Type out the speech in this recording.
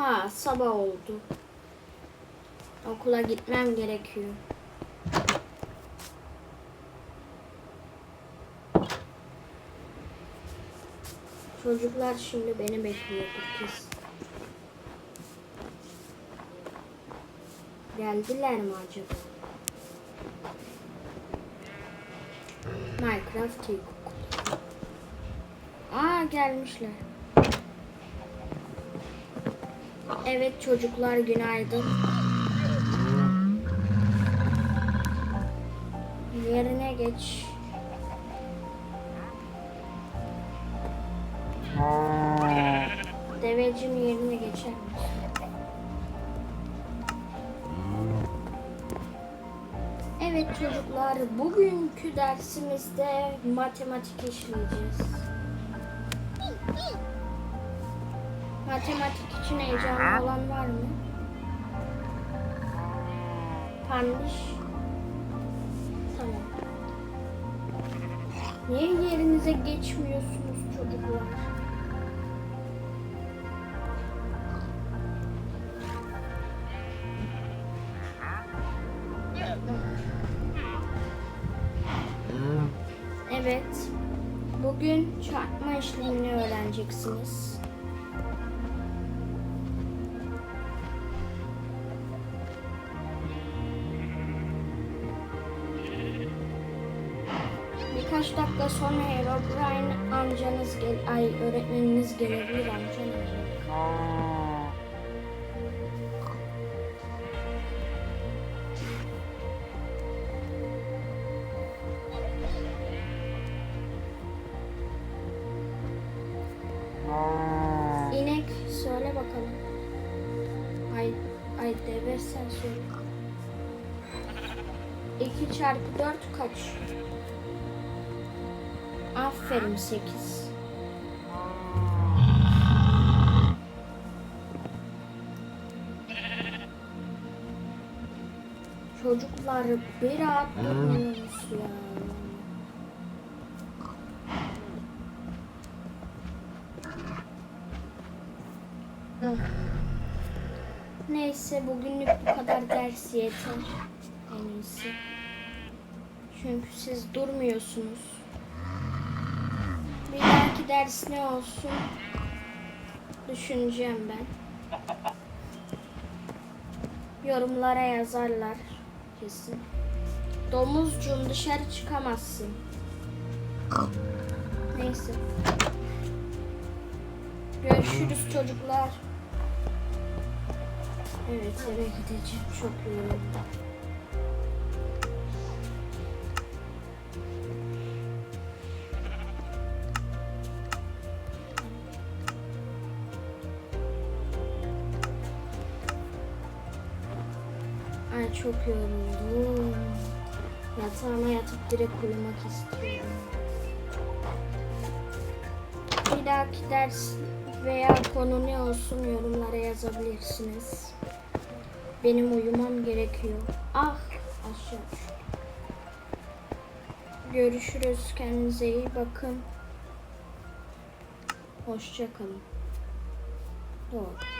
Oha sabah oldu. Okula gitmem gerekiyor. Çocuklar şimdi beni bekliyordur kesin. Geldiler mi acaba? Minecraft. Aa gelmişler. Evet çocuklar günaydın. Yerine geç. Devecim yerine geçer? Evet çocuklar, bugünkü dersimizde matematik işleyeceğiz. Matematik için heyecanlı olan var mı? Pandiş. Tamam. Niye yerinize geçmiyorsunuz çocuklar? Evet. Bugün çarpma işlemini öğreneceksiniz. Birkaç dakika sonra Herobrine amcanız gel ay öğretmeniniz gelebilir amcanız. İnek söyle bakalım. Ay ay deve sen söyle. 2 çarpı 4 kaç? Aferin 8. Çocuklar bir rahat durmuyoruz ya. Neyse bugünlük bu kadar ders yeter. En iyisi. Çünkü siz durmuyorsunuz. Dahaki ders ne olsun? Düşüneceğim ben. Yorumlara yazarlar kesin. Domuzcuğum dışarı çıkamazsın. Neyse. Görüşürüz çocuklar. Evet eve gideceğim. Çok yoruldum. Ay çok yoruldum. Yatağıma yatıp direkt uyumak istiyorum. Bir dahaki ders veya konu ne olsun yorumlara yazabilirsiniz. Benim uyumam gerekiyor. Ah aşağı. Görüşürüz. Kendinize iyi bakın. Hoşça kalın. Doğru.